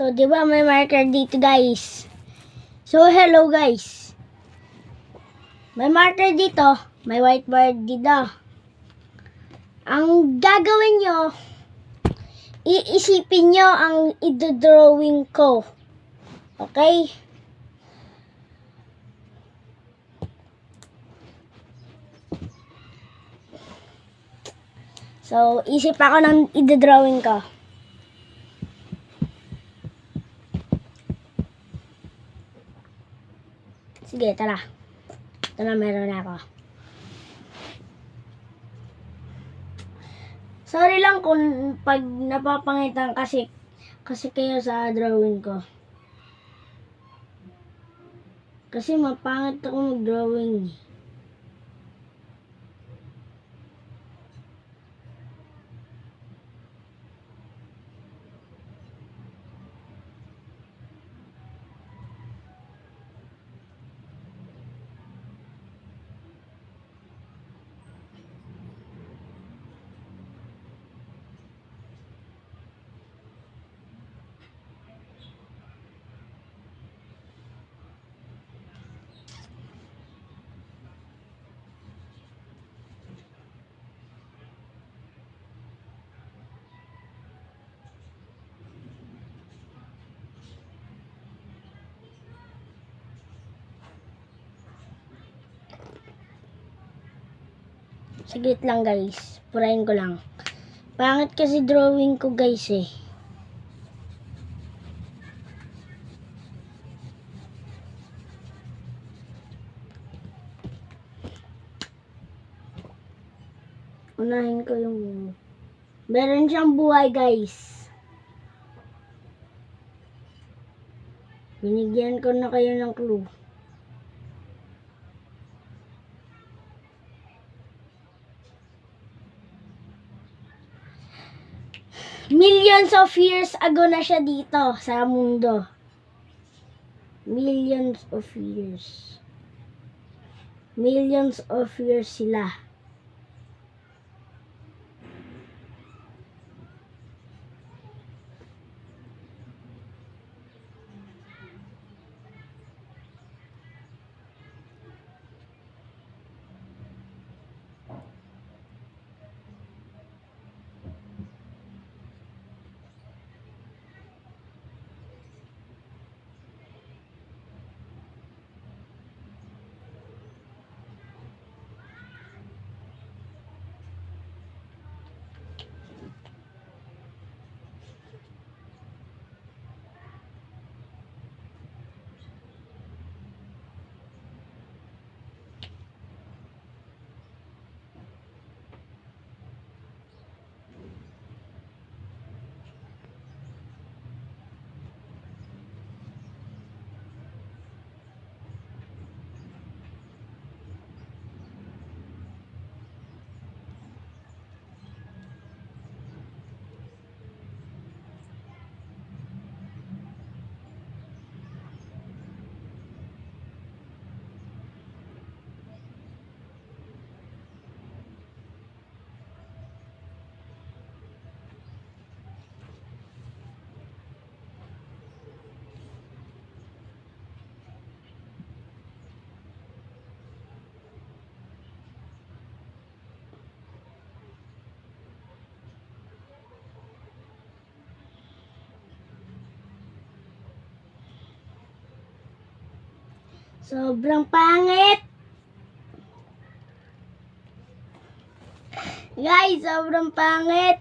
So, di ba may marker dito, guys? So, hello, guys. May marker dito. May whiteboard dito. Ang gagawin nyo, iisipin nyo ang idodrawing ko. Okay? So, isip ako ng idodrawing ko. Sige, tara. Ito na, meron na ako. Sorry lang kung pag napapangitan kasi kasi kayo sa drawing ko. Kasi mapangit ako mag-drawing. Saglit lang guys. Purahin ko lang. Pangit kasi drawing ko guys eh. Unahin ko yung... Meron siyang buhay guys. Binigyan ko na kayo ng clue. Millions of years ago na siya dito sa mundo. Millions of years. Millions of years sila. Sobrang pangit. Guys, sobrang pangit.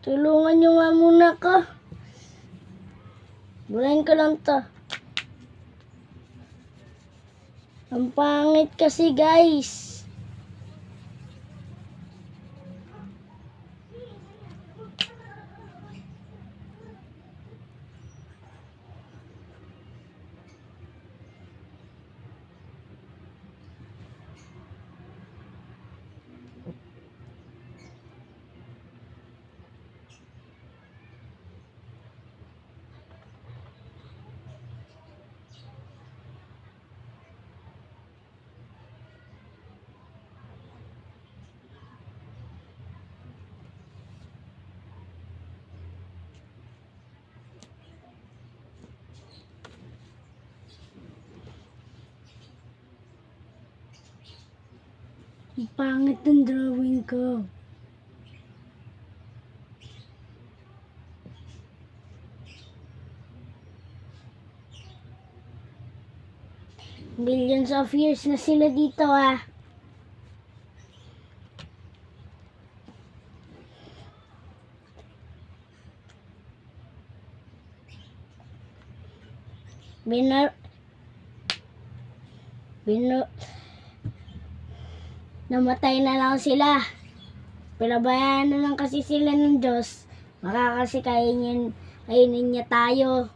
Tulungan nyo nga muna ko. Burahin ko lang to. Ang pangit kasi guys. Pangit ng drawing ko. Billions of years na sila dito ah. Bina... Bino... Namatay na lang sila. Pinabayaan na lang kasi sila ng Diyos. Makakasikainin kainin niya tayo.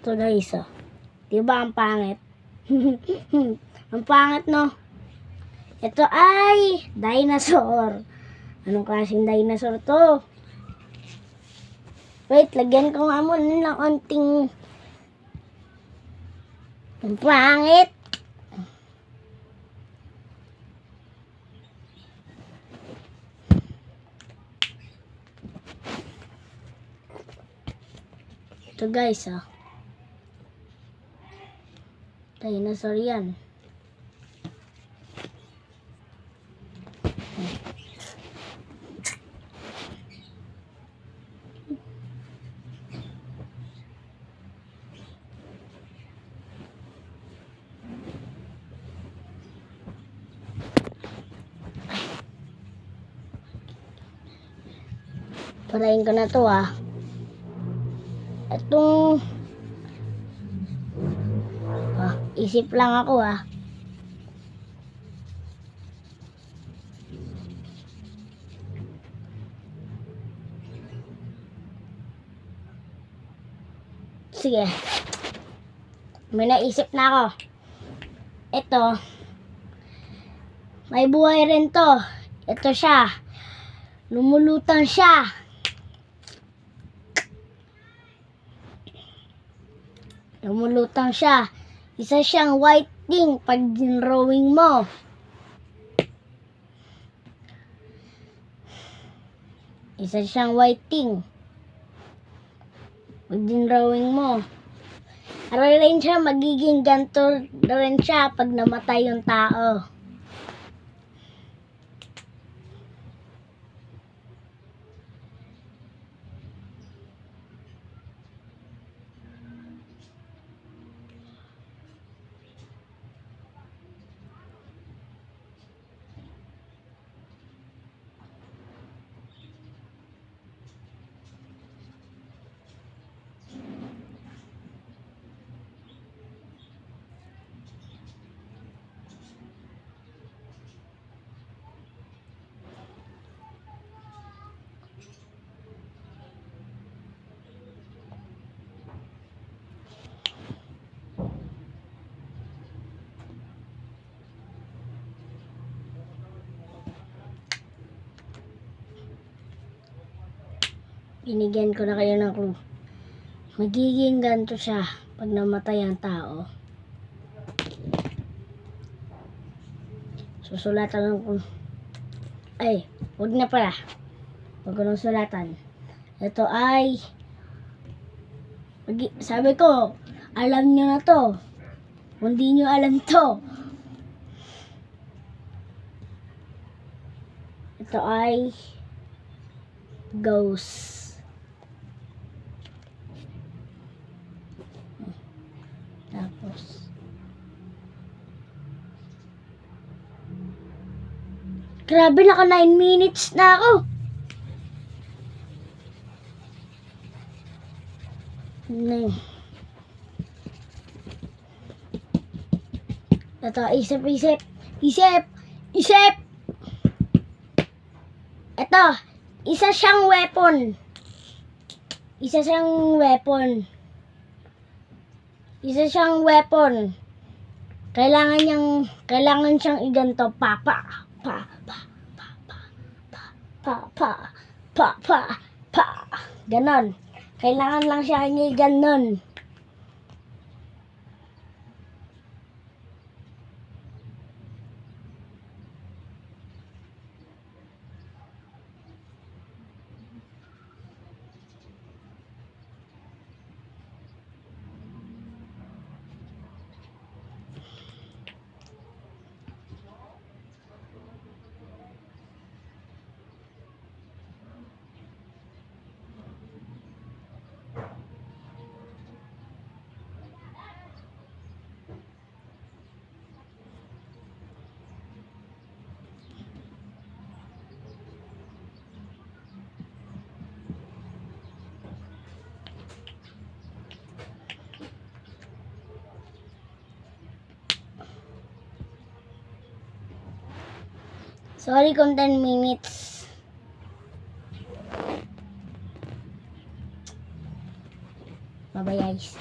Ito guys, oh. Diba ang pangit? ang pangit, no? Ito ay dinosaur. Anong klaseng dinosaur to? Wait, lagyan ko nga muna ng onting... Ang pangit! Ito guys, ah. Dinosaur yan. Parayin ko na to ah. Itong... Ah, isip lang ako ah. Sige. May naisip na ako. Ito. May buhay rin to. Ito siya. Lumulutang siya. Lumulutang siya. Isa siyang white thing pag drawing mo. Isa siyang white thing. Pag drawing mo. Ara rin siya, magiging ganito rin siya pag namatay yung tao. Binigyan ko na kayo ng clue. Magiging ganito siya pag namatay ang tao. Susulatan ko. Ay, wag na pala. Wag ko nang sulatan. Ito ay sabi ko, alam nyo na to. Kung di nyo alam to. Ito ay ghost. Grabe, naka 9 minutes na ako. No. Ito, isip, isip. Isip! Isip! Ito, isa siyang weapon. Isa siyang weapon. Isa siyang weapon. Kailangan niyang, kailangan siyang iganto. Pa, pa, pa, pa, pa, pa, pa, pa. Ganon. Kailangan lang siya niya ganon. Sorry kung 10 minutes. Bye-bye guys.